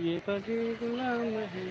ये पति गुलाम है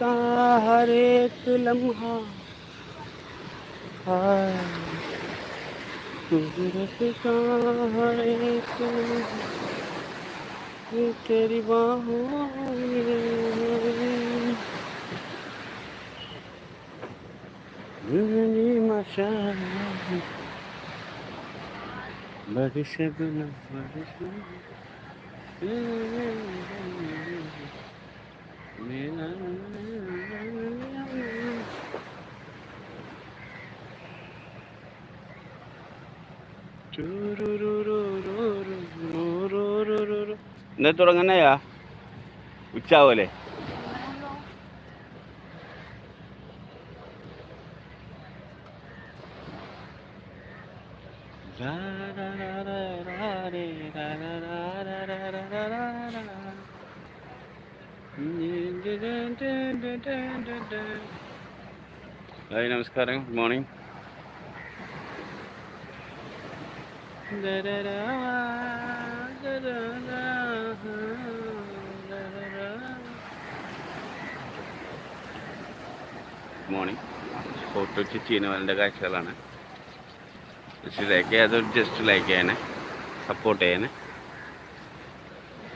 का हर एक लम्हा का हर एक तेरी बाहों मशा बड़ी से गुना बड़ी से ഇന്നലെ തുടങ്ങുന്നയാ? ഉച്ചാവൂലേ ഹായ് നമസ്കാരം. ഗുഡ് മോർണിംഗ് മോർണിംഗ് ഫോട്ടോ ചീനവലിന്റെ കാഴ്ചകളാണ്. ലൈക്ക് അത് ജസ്റ്റ് ലൈക്ക് സപ്പോർട്ട് ചെയ്യാനെ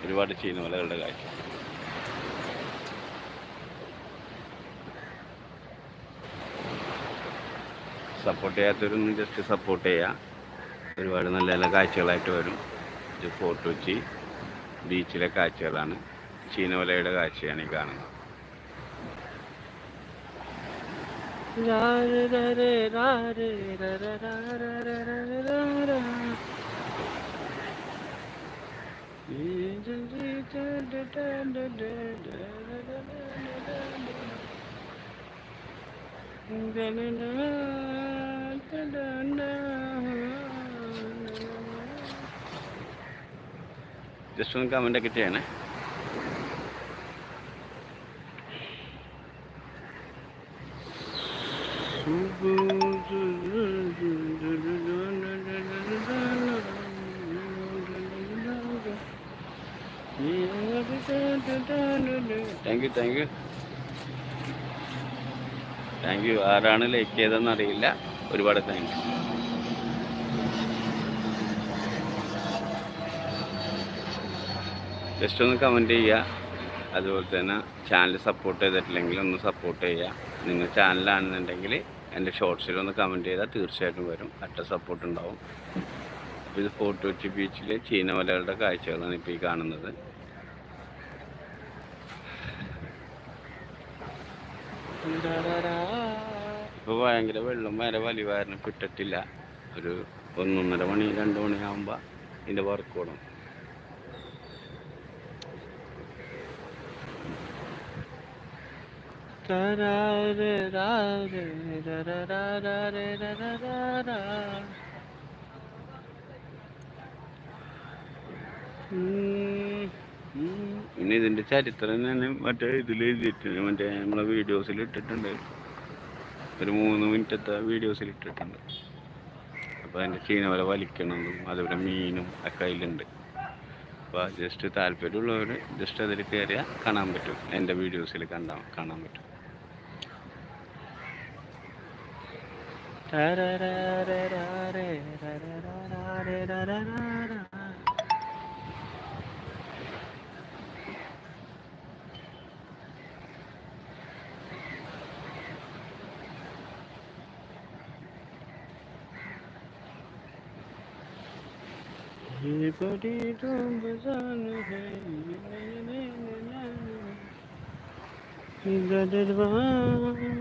ഒരുപാട് ചെയ്യുന്ന മലകളുടെ കാഴ്ച. സപ്പോർട്ട് ചെയ്യാത്തവരൊന്നും ജസ്റ്റ് സപ്പോർട്ട് ചെയ്യുക ഒരുപാട് നല്ല നല്ല കാഴ്ചകളായിട്ട് വരും. ഇത് ഫോർട്ട് കൊച്ചി ബീച്ചിലെ കാഴ്ചകളാണ്. ചീനവലയുടെ കാഴ്ചയാണ് ഈ കാണുന്നത്. ജസ്റ്റ് ഒന്ന് കമന്റ് ഒക്കെ ചെയ്യണേ thank you thank you thank you ആരാണ് ലൈക്ക് ചെയ്തതെന്ന് അറിയില്ല. ഒരുപാട് താങ്ക് യു ജസ്റ്റ് ഒന്ന് കമന്റ് ചെയ്യുക. അതുപോലെ തന്നെ ചാനൽ സപ്പോർട്ട് ചെയ്തിട്ടില്ലെങ്കിൽ ഒന്ന് സപ്പോർട്ട് ചെയ്യുക. നിങ്ങൾ ചാനലാണെന്നുണ്ടെങ്കിൽ എന്റെ ഷോർട്സിൽ ഒന്ന് കമന്റ് ചെയ്താൽ തീർച്ചയായിട്ടും വരും. അറ്റ സപ്പോർട്ട് ഉണ്ടാവും. അപ്പോൾ ഇത് ഫോർട്ട് കൊച്ചി ബീച്ചിലെ ചീനമലകളുടെ കാഴ്ചകളാണ് ഇപ്പോൾ ഈ കാണുന്നത്. ഇപ്പോൾ ഭയങ്കര വെള്ളം വരെ വലിവാരണം കിട്ടത്തില്ല. ഒരു ഒന്നൊന്നര മണി രണ്ട് മണിയാകുമ്പോൾ ഇതിന്റെ വർക്ക് കൂടും പിന്നെ ഇതിന്റെ ചരിത്രം തന്നെ മറ്റേ ഇതിൽ എഴുതിയിട്ടുണ്ട് മറ്റേ നമ്മളെ വീഡിയോസിൽ ഇട്ടിട്ടുണ്ട്. ഒരു മൂന്ന് മിനിറ്റത്തെ വീഡിയോസിൽ ഇട്ടിട്ടുണ്ട്. അപ്പോൾ അതിന്റെ ചീനവല വലിക്കണതും അതുപോലെ മീനും ഒക്കെ അതിലുണ്ട്. അപ്പോൾ ജസ്റ്റ് താല്പര്യമുള്ളവർ ജസ്റ്റ് അതിൽ കയറിയാൽ കാണാൻ പറ്റും. എന്റെ വീഡിയോസിൽ കണ്ടാ കാണാൻ പറ്റും. ये बड़ी रमजान है गदरवा मेरे मशाला क्या है कभी सदन कभी सुन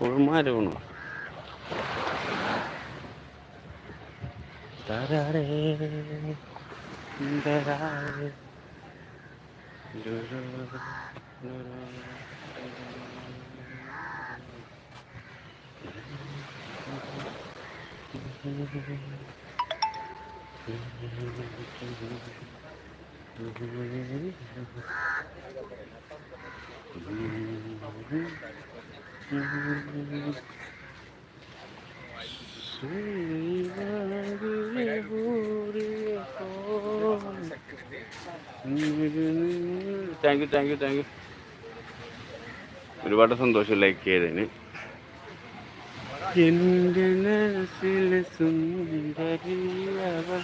ഉൾമാര് വീണു ലുരു. Thank you thank you thank you ഒരുപാട് സന്തോഷം ലൈക്ക് ചെയ്തതിന്. എന്റെ മനസ്സിലെ സുന്ദരിയവൾ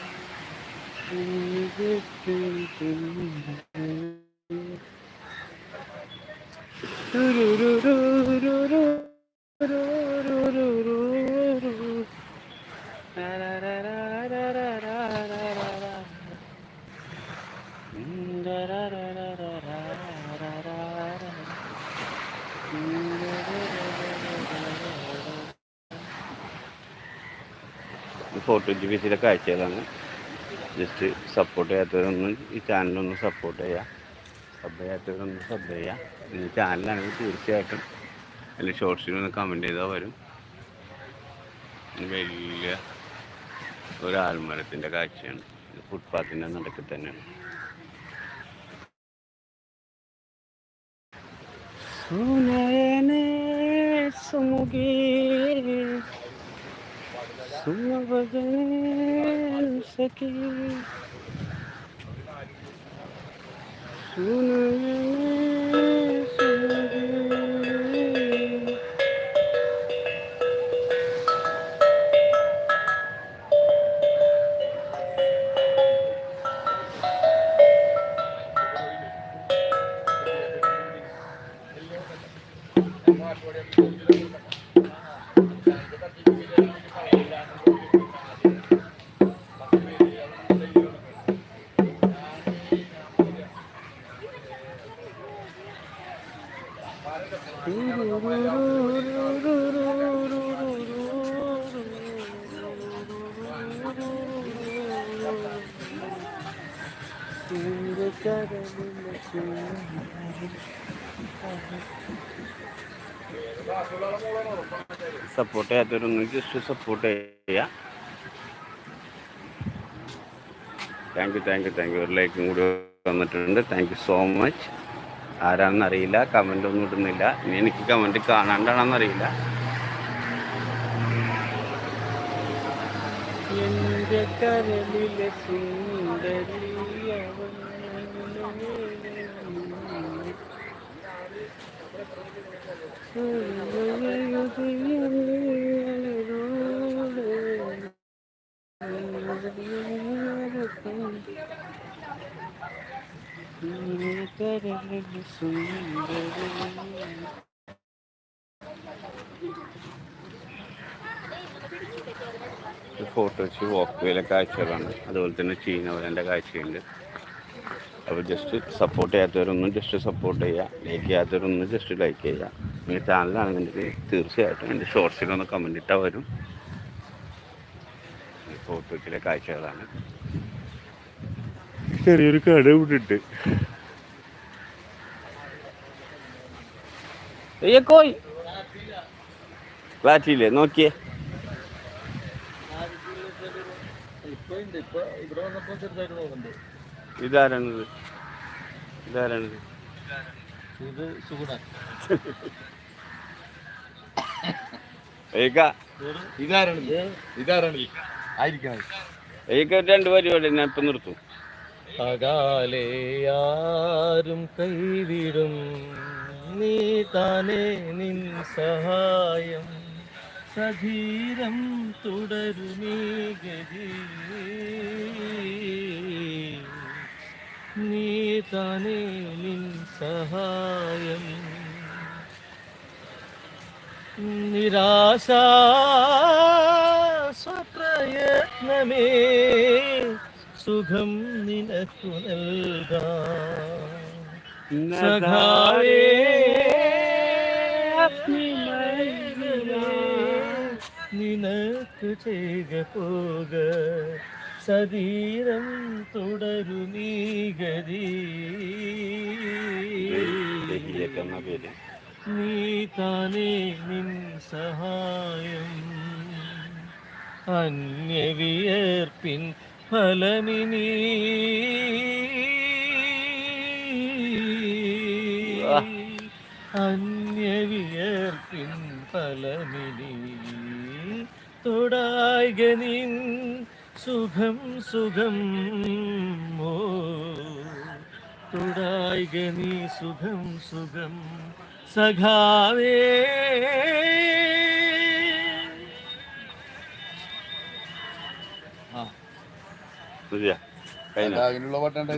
ഫോട്ടോ ജി ബി സിയിലെ കാഴ്ചകളാണ് ജസ്റ്റ് സപ്പോർട്ട് ചെയ്യാത്തവരൊന്ന് ഈ ചാനലൊന്ന് സപ്പോർട്ട് ചെയ്യുക സബ് ചെയ്യാത്തവരൊന്ന് സബ് ചെയ്യുക ഈ ചാനലാണെങ്കിൽ തീർച്ചയായിട്ടും അതിൽ ഷോർട്സിലൊന്ന് കമന്റ് ചെയ്താൽ വരും. വലിയ ഒരു ആൽമരത്തിന്റെ കാഴ്ചയാണ്. ഫുട്പാത്തിന്റെ നടക്കി തന്നെയാണ്. സുനയനെ സുമവദൻ സഖി സപ്പോർട്ട് ചെയ്യാത്തവരൊന്നും ജസ്റ്റ് സപ്പോർട്ട് ചെയ്യുക thank you thank you thank you ഒരു ലൈക്കും കൂടി വന്നിട്ടുണ്ട്. താങ്ക് യു സോ മച്ച് ആരാണെന്ന് അറിയില്ല. കമന്റ് ഒന്നും ഇടുന്നില്ല. ഇനി എനിക്ക് കമന്റ് കാണാണ്ടാണെന്ന് അറിയില്ല എന്റെ കരളിലെ സുന്ദരിയവൾ ഫോട്ടോ വെച്ച് വോക്ക് വേയിലെ കാഴ്ചകളാണ്. അതുപോലെ തന്നെ ചീനവലന്റെ കാഴ്ചയുണ്ട്. അപ്പോൾ ജസ്റ്റ് സപ്പോർട്ട് ചെയ്യാത്തവരൊന്നും ജസ്റ്റ് സപ്പോർട്ട് ചെയ്യുക ലൈക്ക് ചെയ്യാത്തവരൊന്നും ജസ്റ്റ് ലൈക്ക് ചെയ്യുക നിങ്ങൾ ചാനലാണെന്നുണ്ടെങ്കിൽ തീർച്ചയായിട്ടും എന്റെ ഷോർട്സിലൊന്ന് കമന്റ് ഇട്ടാൽ വരും. ഫോട്ടോയ്ക്കിലെ കാഴ്ചകളാണ്. ചെറിയൊരു കട വിട്ടിട്ട് കോയി. നോക്കിയേ. ഇതാരാണിത്? ഇതാരാണിത്? ഇത് സുഗുണ ഏക്ക രണ്ട് പരിപാടി ഞാൻ ഇപ്പൊ നിർത്തും. അകാലെ ആരും കൈവിടും. നീ താനേ നിൻ സഹായം. സധീരം തുടരുമീ ഗതി. നീ താനേ നിൻ സഹായം. നിരാശ സ്വപ്രയത്നമേ സുഖം നിനക്കു നൽകാം. സഖാവേ നിനക്ക് ചെയ്ക പോക സതീരം തുടരുമീ ഗതി. നീ താനേ നിൻ സഹായം. അന്യവിയർപ്പിൻ ഫലമിനി. അന്യവിയർപ്പിൻ ഫലമിനി. തൊടായിക നിൻ സുഖം സുഖം ഓ. തൊടായിക നീ സുഖം സുഖം സഖാവേ. ശരിയാ കഴിഞ്ഞോ? അതിനുള്ള പാട്ടുണ്ട്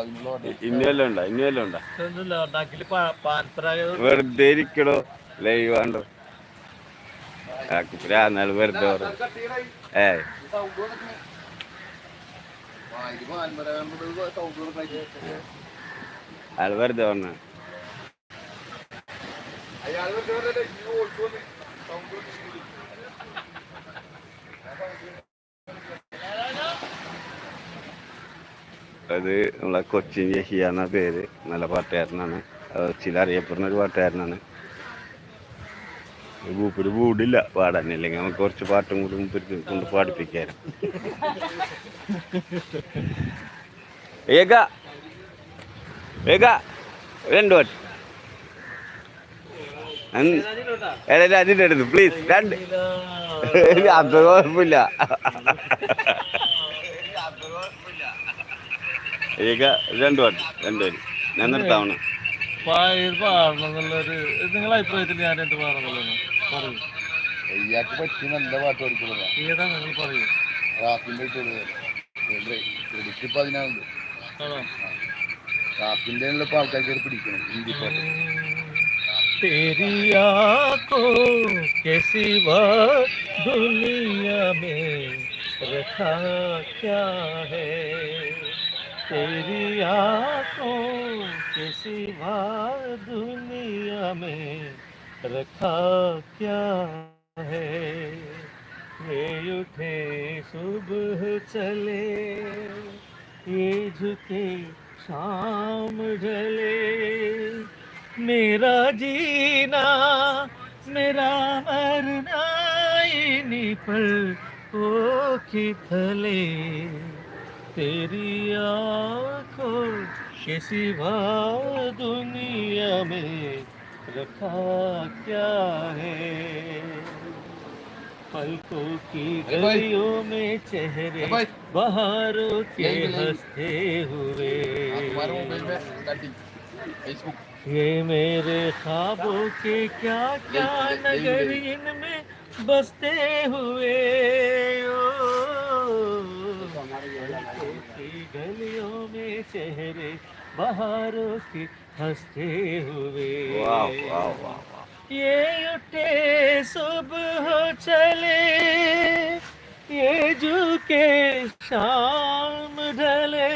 അതിനുള്ള പാട്ട് ഇനി വല്ലതും ഉണ്ടോ? ഇനി വല്ലതും ഉണ്ടോ? വെറുതെ ഇരിക്കടോ. ലൈവ് ആണ്ടോ? ഭ്രാന്നാൾ വെറുതെ പറഞ്ഞു ഏ. ആൾ വെറുതെ പറഞ്ഞു. അത് നമ്മളെ കൊച്ചിൻ യഹിയ എന്ന പേര് നല്ല പാട്ടുകാരനാണ്. ചില അറിയപ്പെടുന്ന ഒരു പാട്ടുകാരനാണ്. മൂപ്പര് കൂടില്ല പാടാൻ ഇല്ലെങ്കിൽ നമുക്ക് കുറച്ച് പാട്ടും കൂടി മൂപ്പരിക്ക് കൊണ്ട് പാടിപ്പിക്കാനും. ഏക ഏക രണ്ടു പാട്ട്. ഏതായാലും അതിന്റെ അടുത്ത് പ്ലീസ് രണ്ട്. അത് കുഴപ്പമില്ല. ഏക രണ്ട് പാട്ട് രണ്ടുപേര് ഞാൻ നിർത്താവണം പായത് പാടണം എന്നുള്ളൊരു നിങ്ങളെ അഭിപ്രായത്തിൽ ഞാൻ എന്ത് പാടണമെന്നുള്ളത് പറയൂ. ഇയാൾക്ക് പറ്റിയ നല്ല പാട്ട് പഠിക്കുന്നത് ഏതാ നിങ്ങൾ പറയൂ? ക്രെഡിറ്റ് ഇപ്പൊ ആൾക്കാർക്ക് പിടിക്കണം ഹിന്ദി പാട്ട്. तेरी आँखों के सिवा दुनिया में रखा क्या है? तेरी आँखों के सिवा दुनिया में रखा क्या है? ये उठे सुबह चले, ये झुके शाम ढले। मेरा जीना मेरा मरना इन्हीं पल ओ की थले। तेरी आँखों के सिवा दुनिया में रखा क्या है? पलकों की गलियों में चेहरे। बहारों के हँसते हुए। Starting Facebook. ये मेरे ख्वाबों के क्या क्या नगर इनमें बसते हुए गलियों में चेहरे बहारों के हँसते हुए। ये उठे सुबह चले ये झुके शाम ढले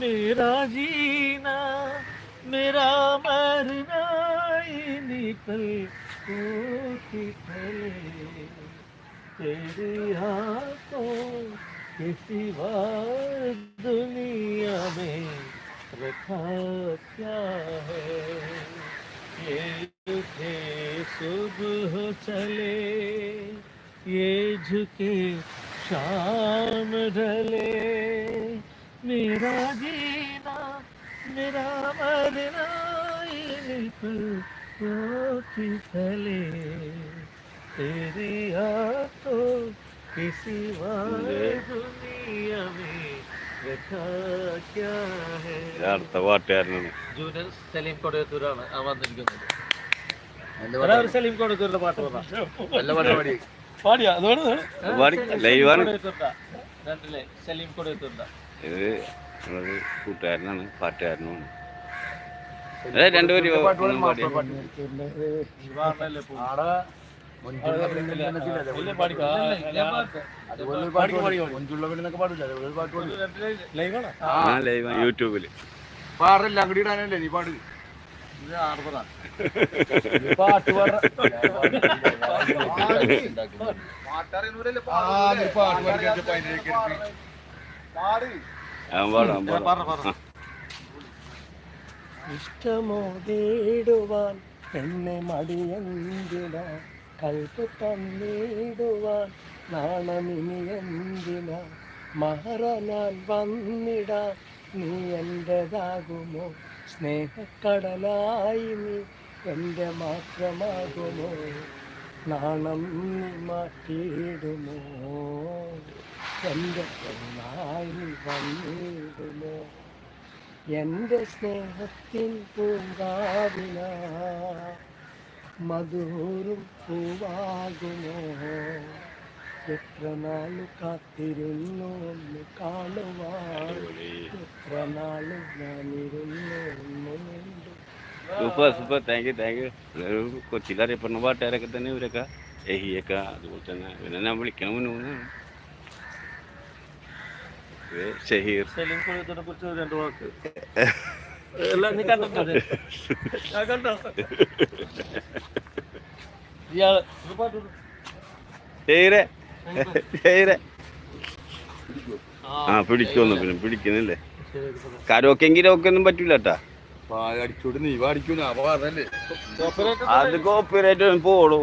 मेरा जीना मेरा मरना पलकों की तले तेरी हाथों के सिवा दुनिया में रखा क्या है? ये उठे सुबह चले, ये झुके शाम ढले। मेरा जीना मेरा मरना इन्हीं पलकों की तले तेरी हाथों की सिवा दुनिया में रखा क्या है ഇത് അടുത്ത പാട്ടുകാരനാണ് ജൂനിയർ സലീം കൊടയത്തൂരാണ് ആ വന്നിരിക്കുന്നത് നല്ല ഒരാൾ സലീം കൊടയത്തൂരിന്റെ പാട്ട് പറഞ്ഞ നല്ല പരിപാടി പാടിയാ അതോട് പാടി ലൈവാണ് രണ്ടിലെ സലീം കൊടയത്തൂരിന്റെ നമ്മളൊരു കൂട്ടുകാരനാണ് പാട്ടുകാരനുമാണ് അതെ രണ്ടുപേരും യൂട്യൂബിൽ പാടി പാട്ട്. പാട്ട് പാടി. പാടില്ല. പാട്ട് പാടി അങ്ങോട്ട് ഇടാനല്ലേ? നീ പാട്. ആർബറാ പാട്ട് ഇഷ്ടമോ തേടുവാൻ എന്നെ മടിയെന്തിനാ കൽപ്പ് തന്നിടുവാൻ നാണമിനി എന്തിന മഹറ ഞാൻ വന്നിടാൻ നീ എന്റെതാകുമോ സ്നേഹക്കടലായി നീ എന്റെ മാത്രമാകുമോ? നാണം നീ മാറ്റിയിടുമോ? എന്റെ നീ വന്നിടുമോ? എന്റെ സ്നേഹത്തിൻ പൂങ്കാവിന മധുരും പൂവാകുമോ? എത്ര നാൾ കാത്തിരുന്നു ഒന്ന് കാണുവാൻ? എത്ര നാൾ ഞാനിരുന്നു ഒന്നുണ്ട് super super. Thank you thank you കൊച്ചിയിലറിയപ്പെടുന്ന പാട്ടുകാരൊക്കെ തന്നെ ഇവരൊക്കെ ഏഹിയൊക്കെ അതുപോലെ തന്നെ. ഞാൻ വിളിക്കണം മുന്നേ ഷഹീർ. സലീം കൊടയത്തൂരിനെ കുറിച്ച് രണ്ട് വാക്ക്. എല്ലാം നീ കണ്ടിട്ടുണ്ട് ഞാൻ കണ്ടോ? ആ, ആ പിന്നെ പിടിക്കുന്നില്ലേ? ശരി, ഇത് പറയാം. കരോക്കെങ്കിലും ഒക്കെ ഒന്നും പറ്റൂല കേട്ടാ അത് കോപ്പിറേറ്റ് പോളൂ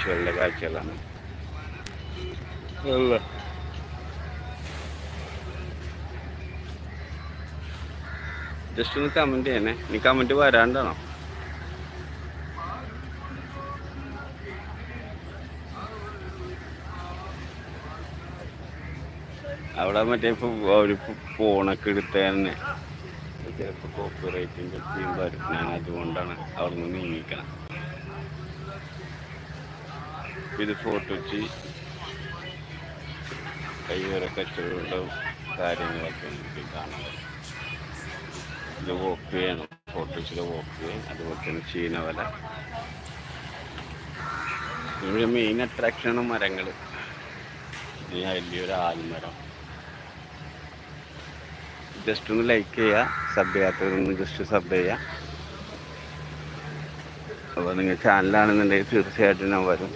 വിഷ്വലിന്റെ കാഴ്ചകളാണ്. ജസ്റ്റ് ഒന്ന് കമന്റ് ചെയ്യണേ. നീ കമന്റ് വരാണ്ടാണോ? അവിടെ മറ്റേ ഫോ- ഒരു ഫോണൊക്കെ എടുത്ത തന്നെ. കോപ്പി റേറ്റിന്റെ വരും ഞാൻ അതുകൊണ്ടാണ് അവിടെ നിന്ന് നീങ്ങിക്കണം. ഇത് ഫോട്ടോ വെച്ച് കൈവര കച്ചവടം കാര്യങ്ങളൊക്കെ എനിക്ക് കാണാം. ഇത് വോക്ക് ചെയ്യണം. ഫോട്ടോ വെച്ചിട്ട് വോക്ക് ചെയ്യും അതുപോലെ തന്നെ ചീനവല ഇവിടെ മെയിൻ അട്രാക്ഷനാണ് മരങ്ങൾ. വലിയൊരു ആൽമരം. ജസ്റ്റ് ഒന്ന് ലൈക്ക് ചെയ്യുക സബ് ചെയ്യാത്തവരൊന്ന് ജസ്റ്റ് സബ് ചെയ്യുക അപ്പോൾ നിങ്ങൾ ചാനലാണെന്നുണ്ടെങ്കിൽ തീർച്ചയായിട്ടും ഞാൻ വരും.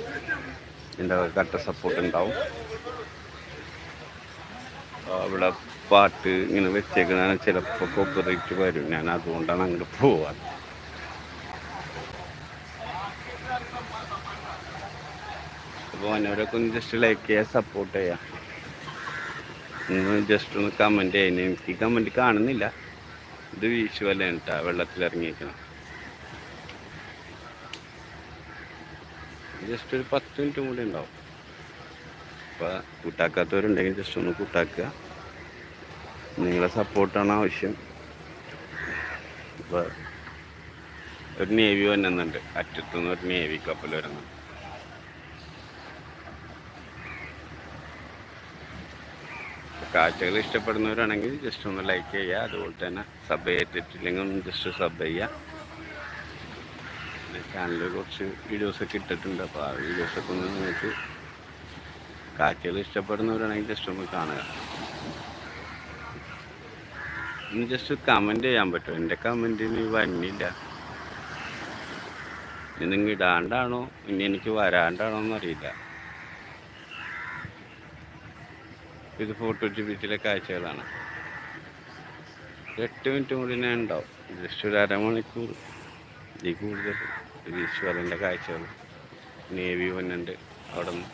എന്റെ കട്ട സപ്പോർട്ട് ഉണ്ടാവും. അവിടെ പാട്ട് ഇങ്ങനെ വെച്ചേക്കുന്നതാണ്. ചിലപ്പോൾ കോപ്പറേറ്റ് വരും. ഞാൻ അതുകൊണ്ടാണ് അങ്ങോട്ട് പോവാൻ അപ്പോൾ അവരൊക്കെ ഒന്ന് ജസ്റ്റ് ലൈക്ക് ചെയ്യാം സപ്പോർട്ട് ചെയ്യാം. ഒന്ന് ജസ്റ്റ് ഒന്ന് കമന്റ് ചെയ്യുന്നത് എനിക്ക് കമന്റ് കാണുന്നില്ല. ഇത് വീശുവല്ല കേട്ടാ വെള്ളത്തിൽ ജസ്റ്റ് ഒരു പത്ത് മിനിറ്റും കൂടി ഉണ്ടാവും. അപ്പോൾ കൂട്ടാക്കാത്തവരുണ്ടെങ്കിൽ ജസ്റ്റ് ഒന്ന് കൂട്ടാക്കുക. നിങ്ങളെ സപ്പോർട്ടാണ് ആവശ്യം. അപ്പോൾ ഒരു നേവി വന്നുണ്ട് അറ്റത്തുനിന്ന് ഒരു നേവി കപ്പൽ വരുന്നുണ്ട്. കാഴ്ചകൾ ഇഷ്ടപ്പെടുന്നവരാണെങ്കിൽ ജസ്റ്റ് ഒന്ന് ലൈക്ക് ചെയ്യുക. അതുപോലെ തന്നെ സബ് ചെയ്തിട്ടില്ലെങ്കിൽ ഒന്ന് ജസ്റ്റ് സബ് ചെയ്യുക. ചാനലിൽ കുറച്ച് വീഡിയോസൊക്കെ ഇട്ടിട്ടുണ്ട്. അപ്പോൾ ആ വീഡിയോസൊക്കെ ഒന്ന് നിങ്ങൾക്ക് കാറ്റുകൾ ഇഷ്ടപ്പെടുന്നവരാണെങ്കിൽ ജസ്റ്റ് ഒന്ന് കാണുക. ഒന്ന് ജസ്റ്റ് കമന്റ് ചെയ്യാൻ പറ്റും. എന്റെ കമന്റിന് വന്നില്ല. ഇനി നിങ്ങൾ ഇടാണ്ടാണോ? ഇനി എനിക്ക് വരാണ്ടാണോ എന്നറിയില്ല ഇത് ഫോട്ടോ ജിബിറ്റിലെ കാഴ്ചകളാണ്. എട്ട് മിനിറ്റ് കൂടി ഞാൻ ഉണ്ടാവും. ജസ്റ്റ് ഒരു അരമണിക്കൂർ. ഇതിൽ കൂടുതൽ ഈശ്വരന്റെ കാഴ്ചകൾ. നേവി വന്നുണ്ട് അവിടെ നിന്ന്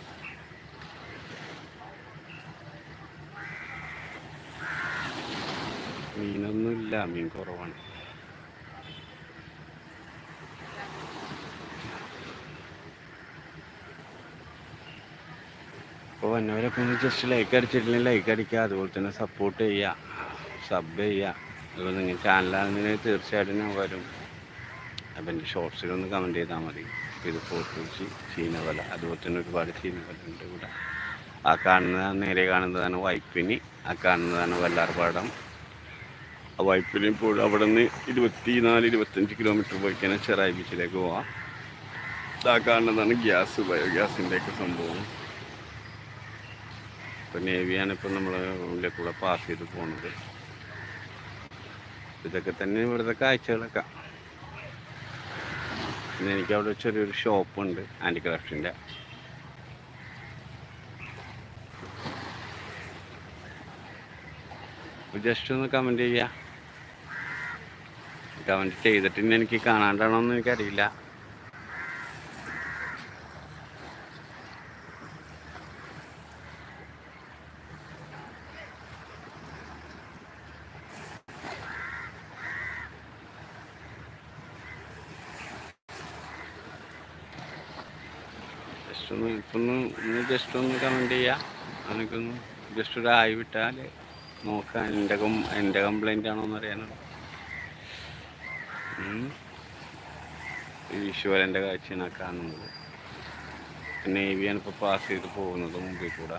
മീനൊന്നുമില്ല മീൻ കുറവാണ്. അപ്പോൾ വന്നവരൊക്കെ ഒന്ന് ജസ്റ്റ് ലൈക്ക് അടിച്ചിട്ടില്ലെങ്കിൽ ലൈക്ക് അടിക്കുക അതുപോലെ തന്നെ സപ്പോർട്ട് ചെയ്യുക സബ് ചെയ്യുക. അതുപോലെ നിങ്ങൾ ചാനലാണെങ്കിൽ തീർച്ചയായിട്ടും ഞാൻ വരും. അപ്പം എന്റെ ഷോർട്സിലൊന്ന് കമന്റ് ചെയ്താൽ മതി. അപ്പോൾ ഇത് ഫോർട്ടുവെച്ച് ചീനവല അതുപോലെ തന്നെ ഒരുപാട് ചീനവലുണ്ട് ഇവിടെ. ആ കാണുന്ന നേരെ കാണുന്നതാണ് വൈപ്പിനി. ആ കാണുന്നതാണ് വല്ലാർപാടം. ആ വൈപ്പിനി ഇപ്പോൾ അവിടെ നിന്ന് ഇരുപത്തി നാല് ഇരുപത്തഞ്ച് കിലോമീറ്റർ പോയി കഴിഞ്ഞാൽ ചെറായി ബീച്ചിലേക്ക് പോവാം. ആ കാണുന്നതാണ് ഗ്യാസ് ബയോഗ്യാസിന്റെയൊക്കെ സംഭവം. ഇപ്പം നേവിയാണ് ഇപ്പം നമ്മൾ ഉള്ളിൽ കൂടെ പാസ് ചെയ്ത് പോകുന്നത് ഇതൊക്കെ തന്നെ ഇവിടുത്തെ കാഴ്ചകളൊക്കെ. പിന്നെ എനിക്ക് അവിടെ ചെറിയൊരു ഷോപ്പുണ്ട് ഹാൻഡിക്രാഫ്റ്റിന്റെ ജസ്റ്റ് ഒന്ന് കമന്റ് ചെയ്യുക കമന്റ് ചെയ്തിട്ട് എനിക്ക് കാണാണ്ടാണോ എന്ന് എനിക്കറിയില്ല. ജസ്റ്റ് ഒന്ന് ഇപ്പം ഒന്ന് ജസ്റ്റ് ഒന്ന് കമന്റ് ചെയ്യുക എനിക്കൊന്ന് ജസ്റ്റ് ഒരു ആയി വിട്ടാൽ നോക്കാം. എന്റെ കം എന്റെ കംപ്ലൈന്റ് ആണോന്ന് അറിയാനാണ്. ഈശ്വരന്റെ കാഴ്ചയാണ് കാണുന്നത്. നേവിയാണ് ഇപ്പോൾ പാസ് ചെയ്ത് പോകുന്നത് മുമ്പിൽ കൂടെ.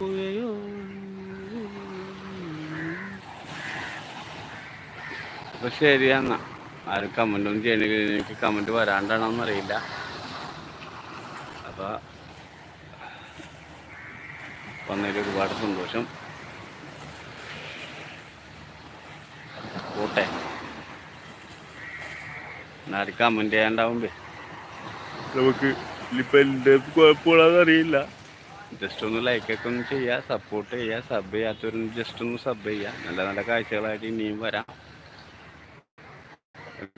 ആലുവപ്പുഴയോ അപ്പൊ ശരിയെന്നാ ആരും കമന്റ് ഒന്നും ചെയ്യണമെങ്കിൽ എനിക്ക് കമന്റ് വരാണ്ടാണോന്ന് അറിയില്ല. അപ്പൊ വന്നതിൽ ഒരുപാട് സന്തോഷം. പോട്ടെ. ആരും കമന്റ് ചെയ്യാണ്ടാവുമ്പേ. നമുക്ക് ഇനിയിപ്പോൾ എന്റെ കുഴപ്പമുള്ളതെന്ന് അറിയില്ല. ജസ്റ്റ് ഒന്ന് ലൈക്കൊക്കെ ഒന്ന് ചെയ്യുക സപ്പോർട്ട് ചെയ്യുക സബ് ചെയ്യാത്തവരും ജസ്റ്റ് ഒന്ന് സബ് ചെയ്യുക നല്ല നല്ല കാഴ്ചകളായിട്ട് ഇനിയും വരാം.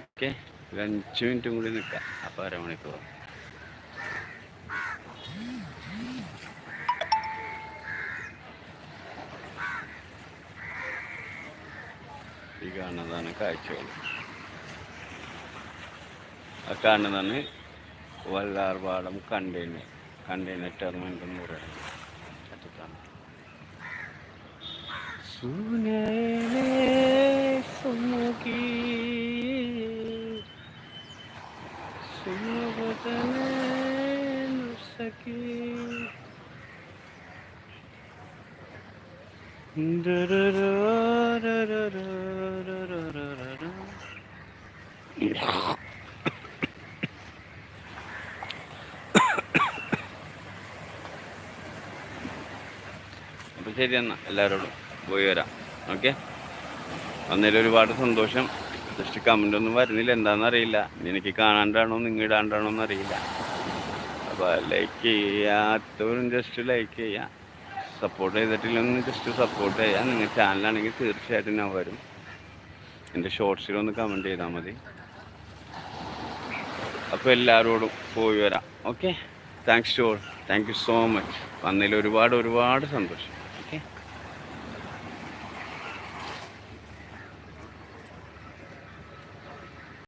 ഓക്കെ ഒരു അഞ്ച് മിനിറ്റും കൂടി നിൽക്കാം അപ്പോൾ അരമണിക്കൂർ. ഈ കാണുന്നതാണ് കാഴ്ചകൾ. ആ കാണുന്നതാണ് വല്ലാർപാടം കണ്ടെയ്നർ. கண்டெய்னர் டெர்மினல்னு ஒரு இடம் கட்டிட்டாங்க சுனேலே சுமுகி சுமுகதனே சகி Yeah. ശരി എന്നാൽ എല്ലാവരോടും പോയി വരാം. ഓക്കെ? വന്നതിൽ ഒരുപാട് സന്തോഷം. ജസ്റ്റ് കമന്റ് ഒന്നും വരുന്നില്ല. എന്താണെന്ന് അറിയില്ല. ഇനി എനിക്ക് കാണാണ്ടാണോ നിങ്ങൾ ഇടാണ്ടാണോ എന്നറിയില്ല അപ്പോൾ ലൈക്ക് ചെയ്യാത്തവരും ജസ്റ്റ് ലൈക്ക് ചെയ്യുക സപ്പോർട്ട് ചെയ്തിട്ടില്ലെന്ന് ജസ്റ്റ് സപ്പോർട്ട് ചെയ്യുക നിങ്ങൾ ചാനലാണെങ്കിൽ തീർച്ചയായിട്ടും ഞാൻ വരും. എന്റെ ഷോർട്സിലൊന്ന് കമന്റ് ചെയ്താൽ മതി. അപ്പോൾ എല്ലാവരോടും പോയി വരാം. Okay? Thanks to all thank you so much വന്നതിൽ ഒരുപാട് ഒരുപാട് സന്തോഷം.